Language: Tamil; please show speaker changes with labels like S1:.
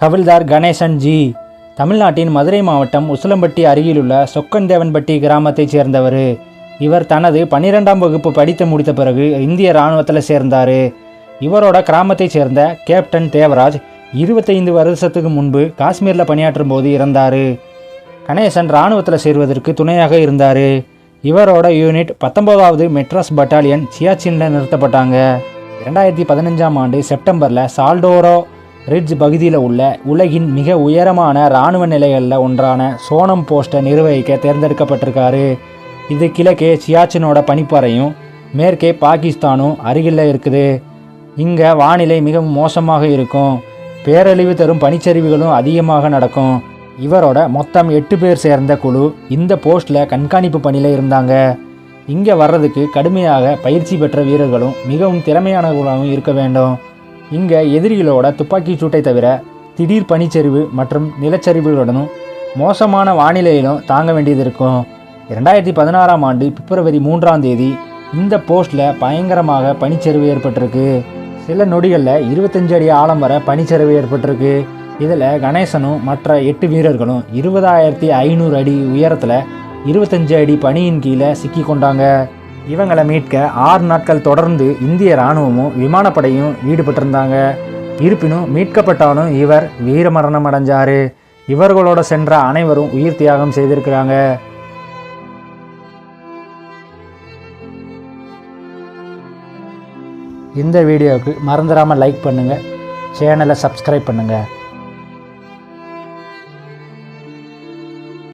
S1: ஹவில்தார் கணேசன் ஜி தமிழ்நாட்டின் மதுரை மாவட்டம் உசிலம்பட்டி அருகிலுள்ள சொக்கன்தேவன்பட்டி கிராமத்தைச் சேர்ந்தவர். இவர் தனது பன்னிரெண்டாம் வகுப்பு படித்து முடித்த பிறகு இந்திய இராணுவத்தில் சேர்ந்தார். இவரோட கிராமத்தைச் சேர்ந்த கேப்டன் தேவராஜ் இருபத்தைந்து வருஷத்துக்கு முன்பு காஷ்மீரில் பணியாற்றும் போது இறந்தார். கணேசன் இராணுவத்தில் சேர்வதற்கு துணையாக இருந்தார். இவரோட யூனிட் பத்தொம்போதாவது மெட்ராஸ் பட்டாலியன் சியாச்சின்ல நிறுத்தப்பட்டாங்க. இரண்டாயிரத்தி பதினஞ்சாம் ஆண்டு செப்டம்பரில் சால்டோரோ ரிட்ஜ் பகுதியில் உள்ள உலகின் மிக உயரமான இராணுவ நிலைகளில் ஒன்றான சோனம் போஸ்ட்டை நிர்வகிக்க தேர்ந்தெடுக்கப்பட்டிருக்காரு. இது கிழக்கே சியாச்சினோட பனிப்பாறையும் மேற்கே பாகிஸ்தானும் அருகில் இருக்குது. இங்கே வானிலை மிகவும் மோசமாக இருக்கும். பேரழிவு தரும் பனிச்சரிவுகளும் அதிகமாக நடக்கும். இவரோட மொத்தம் எட்டு பேர் சேர்ந்த குழு இந்த போஸ்ட்டில் கண்காணிப்பு பணியில் இருந்தாங்க. இங்கே வர்றதுக்கு கடுமையாக பயிற்சி பெற்ற வீரர்களும் மிகவும் திறமையானவர்களாகவும் இருக்க வேண்டும். இங்கே எதிரிகளோட துப்பாக்கிச் சூட்டை தவிர திடீர் பனிச்சரிவு மற்றும் நிலச்சரிவுகளுடனும் மோசமான வானிலையிலும் தாங்க வேண்டியது இருக்கும். இரண்டாயிரத்தி பதினாறாம் ஆண்டு பிப்ரவரி மூன்றாம் தேதி இந்த போஸ்ட்டில் பயங்கரமாக பனிச்சரிவு ஏற்பட்டிருக்கு. சில நொடிகளில் இருபத்தஞ்சு அடி ஆழம் வர பனிச்சரிவு ஏற்பட்டிருக்கு. இதில் கணேசனும் மற்ற எட்டு வீரர்களும் இருபதாயிரத்தி ஐநூறு அடி உயரத்தில் இருபத்தஞ்சு அடி பனியின் கீழே சிக்கி கொண்டாங்க. இவங்களை மீட்க ஆறு நாட்கள் தொடர்ந்து இந்திய இராணுவமும் விமானப்படையும் ஈடுபட்டிருந்தாங்க. இருப்பினும் மீட்கப்பட்டாலும் இவர் வீரமரணம் அடைஞ்சாரு. இவர்களோட சென்ற அனைவரும் உயிர் தியாகம் செய்திருக்கிறாங்க. இந்த வீடியோவுக்கு மறந்துடாமல் லைக் பண்ணுங்கள் சேனலை சப்ஸ்கிரைப் பண்ணுங்கள்